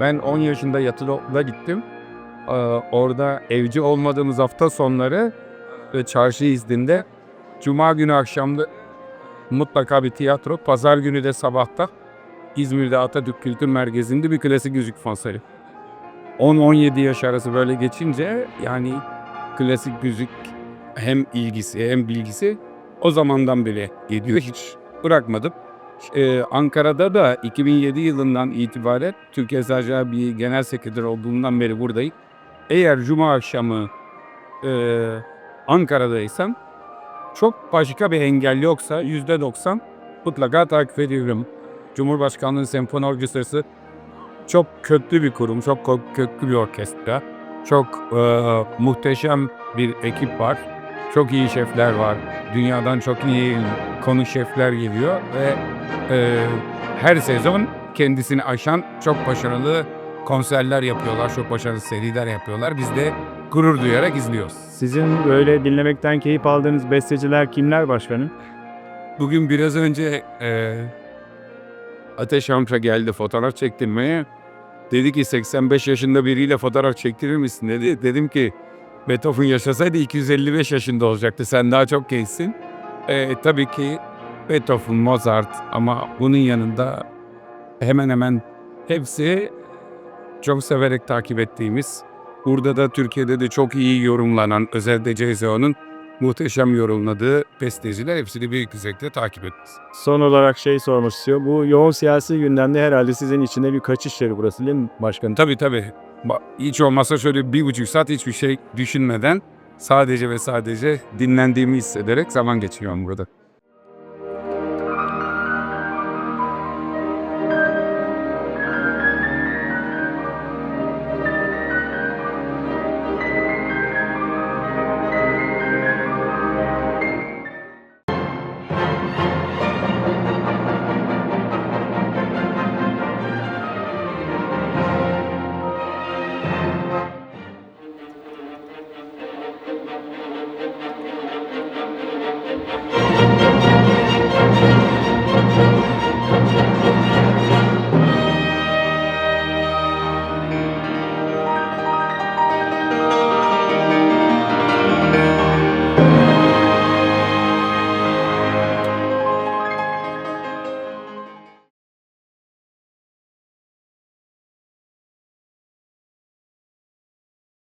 Ben 10 yaşında yatılı gittim. Ee, orada evci olmadığımız hafta sonları ve çarşı izninde Cuma günü akşamda mutlaka bir tiyatro, pazar günü de sabahta İzmir'de Atatürk Kültür Merkezi'nde bir klasik müzik konseri. 10-17 yaş arası böyle geçince yani klasik müzik hem ilgisi hem bilgisi o zamandan beri geliyor. Hiç bırakmadım. Ee, Ankara'da da 2007 yılından itibaren Türkiye Eczacılar Birliği Genel Sekreter olduğundan beri buradayım. Eğer Cuma akşamı e, Ankara'daysam çok başka bir engel yoksa %90 mutlaka takip ediyorum. Cumhurbaşkanlığı Senfoni Orkestrası çok köklü bir kurum, çok köklü bir orkestra. Çok e, muhteşem bir ekip var. Çok iyi şefler var. Dünyadan çok iyi konu şefler geliyor ve e, her sezon kendisini aşan çok başarılı konserler yapıyorlar. Çok başarılı seriler yapıyorlar. Biz de gurur duyarak izliyoruz. Sizin böyle dinlemekten keyif aldığınız besteciler kimler başkanım? Bugün biraz önce e, Ateş Amca geldi fotoğraf çektirmeye. Dedi ki 85 yaşında biriyle fotoğraf çektirir misin dedi. Dedim ki Beethoven yaşasaydı 255 yaşında olacaktı. Sen daha çok gençsin. E, tabii ki Beethoven, Mozart ama bunun yanında hemen hemen hepsi çok severek takip ettiğimiz. Burada da Türkiye'de de çok iyi yorumlanan özellikle CZO'nun muhteşem yorumladığı besteciler hepsini büyük bir zevkle takip ediyoruz. Son olarak şey sormak istiyor. Bu yoğun siyasi gündemde herhalde sizin içinde bir kaçış yeri burası değil mi başkanım? Tabii tabii. Hiç olmazsa şöyle bir buçuk saat hiçbir şey düşünmeden sadece ve sadece dinlendiğimi hissederek zaman geçiriyorum burada.